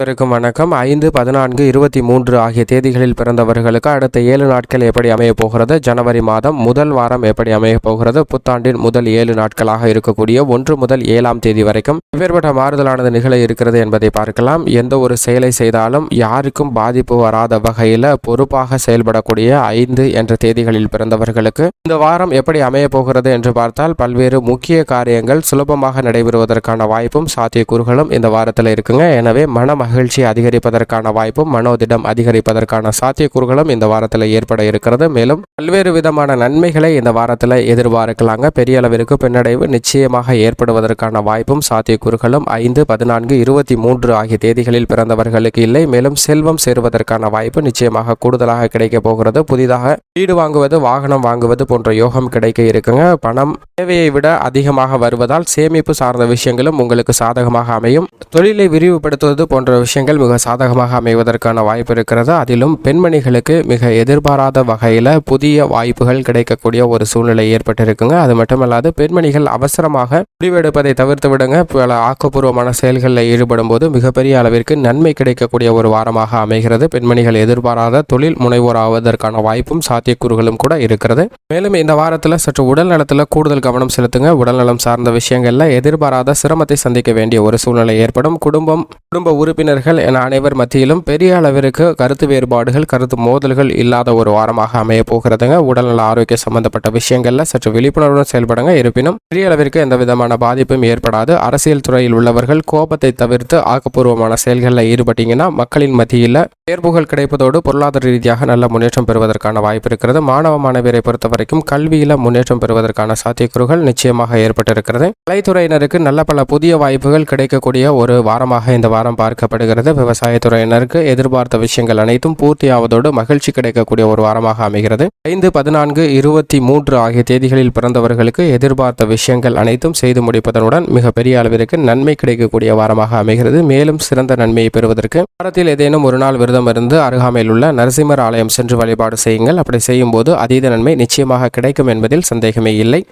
அனைவருக்கும் வணக்கம். ஐந்து பதினான்கு இருபத்தி மூன்று ஆகிய தேதிகளில் பிறந்தவர்களுக்கு அடுத்த ஏழு நாட்கள் எப்படி அமையப் போகிறது? ஜனவரி மாதம் முதல் வாரம் எப்படி அமையப் போகிறது? புத்தாண்டின் முதல் ஏழு நாட்களாக இருக்கக்கூடிய ஒன்று முதல் ஏழாம் தேதி வரைக்கும் வெவ்வேறுபட்ட மாறுதலானது நிகழ இருக்கிறது என்பதை பார்க்கலாம். எந்த ஒரு செயலை செய்தாலும் யாருக்கும் பாதிப்பு வராத வகையில் பொறுப்பாக செயல்படக்கூடிய ஐந்து என்ற தேதிகளில் பிறந்தவர்களுக்கு இந்த வாரம் எப்படி அமையப் போகிறது என்று பார்த்தால் பல்வேறு முக்கிய காரியங்கள் சுலபமாக நடைபெறுவதற்கான வாய்ப்பும் சாத்தியக்கூறுகளும் இந்த வாரத்தில் இருக்குங்க. எனவே மனம் மகிழ்ச்சி அதிகரிப்பதற்கான வாய்ப்பும் மனோதிடம் அதிகரிப்பதற்கான சாத்தியக்கூறுகளும் இந்த வாரத்தில் ஏற்பட இருக்கிறது. மேலும் பல்வேறு விதமான நன்மைகளை இந்த வாரத்தில் எதிர்பார்க்கலாங்க. பெரிய அளவிற்கு பின்னடைவு நிச்சயமாக ஏற்படுவதற்கான வாய்ப்பும் சாத்தியக்கூறுகளும் ஐந்து பதினான்கு இருபத்தி மூன்று ஆகிய தேதிகளில் பிறந்தவர்களுக்கு இல்லை. மேலும் செல்வம் சேருவதற்கான வாய்ப்பு நிச்சயமாக கூடுதலாக கிடைக்கப் போகிறது. புதிதாக வீடு வாங்குவது வாகனம் வாங்குவது போன்ற யோகம் கிடைக்க இருக்குங்க. பணம் தேவையை விட அதிகமாக வருவதால் சேமிப்பு சார்ந்த விஷயங்களும் உங்களுக்கு சாதகமாக அமையும். தொழிலை விரிவுபடுத்துவது போன்ற விஷயங்கள் மிக சாதகமாக அமைவதற்கான வாய்ப்பு இருக்கிறது. அதிலும் பெண்மணிகளுக்கு மிக எதிர்பாராத வகையில் புதிய வாய்ப்புகள் கிடைக்கக்கூடிய ஒரு சூழ்நிலை ஏற்பட்டிருக்குங்க. அது மட்டுமல்லாது பெண்மணிகள் அவசரமாக முடிவெடுப்பதை தவிர்த்து விடுங்க. பல ஆக்கப்பூர்வமான செயல்களில் ஈடுபடும் போது மிகப்பெரிய அளவிற்கு நன்மை கிடைக்கக்கூடிய ஒரு வாரமாக அமைகிறது. பெண்மணிகள் எதிர்பாராத தொழில் முனைவோர் ஆவதற்கான வாய்ப்பும் சாத்தியக்கூறுகளும் கூட இருக்கிறது. மேலும் இந்த வாரத்தில் சற்று உடல் நலத்தில் கூடுதல் கவனம் செலுத்துங்க. உடல்நலம் சார்ந்த விஷயங்களில் எதிர்பாராத சிரமத்தை சந்திக்க வேண்டிய ஒரு சூழ்நிலை ஏற்படும். குடும்பம் குடும்ப உறுப்பினர் உறுப்பினர்கள் என அனைவர் மத்தியிலும் பெரிய அளவிற்கு கருத்து வேறுபாடுகள் கருத்து மோதல்கள் இல்லாத ஒரு வாரமாக அமைய போகிறதுங்க. உடல்நல ஆரோக்கிய சம்பந்தப்பட்ட விஷயங்கள்ல சற்று விழிப்புணர்வுடன் செயல்படுங்க. இருப்பினும் பெரிய அளவிற்கு எந்த விதமான பாதிப்பும் ஏற்படாது. அரசியல் துறையில் உள்ளவர்கள் கோபத்தை தவிர்த்து ஆக்கப்பூர்வமான செயல்களில் ஈடுபட்டீங்கன்னா மக்களின் மத்தியில் தேர்வுகள் கிடைப்பதோடு பொருளாதார ரீதியாக நல்ல முன்னேற்றம் பெறுவதற்கான வாய்ப்பு இருக்கிறது. மாணவ மாணவியரை பொறுத்த வரைக்கும் கல்வியில முன்னேற்றம் பெறுவதற்கான சாத்தியக்கூறுகள் நிச்சயமாக ஏற்பட்டிருக்கிறது. கலைத்துறையினருக்கு நல்ல பல புதிய வாய்ப்புகள் கிடைக்கக்கூடிய ஒரு வாரமாக இந்த வாரம் பார்க்கப்படுகிறது விவசாயத்துறையினருக்கு எதிர்பார்த்த விஷயங்கள் அனைத்தும் பூர்த்தியாவதோடு மகிழ்ச்சி கிடைக்கக்கூடிய ஒரு வாரமாக அமைகிறது. ஐந்து பதினான்கு இருபத்தி மூன்று ஆகிய தேதிகளில் பிறந்தவர்களுக்கு எதிர்பார்த்த விஷயங்கள் அனைத்தும் செய்து முடிப்பதனுடன் மிகப்பெரிய அளவிற்கு நன்மை கிடைக்கக்கூடிய வாரமாக அமைகிறது. மேலும் சிறந்த நன்மையை பெறுவதற்கு வாரத்தில் ஏதேனும் ஒரு நாள் விரதம் இருந்து அருகாமையில் உள்ள நரசிம்மர் ஆலயம் சென்று வழிபாடு செய்யுங்கள். அப்படி செய்யும் போது அதீத நன்மை நிச்சயமாக கிடைக்கும் என்பதில் சந்தேகமே இல்லை.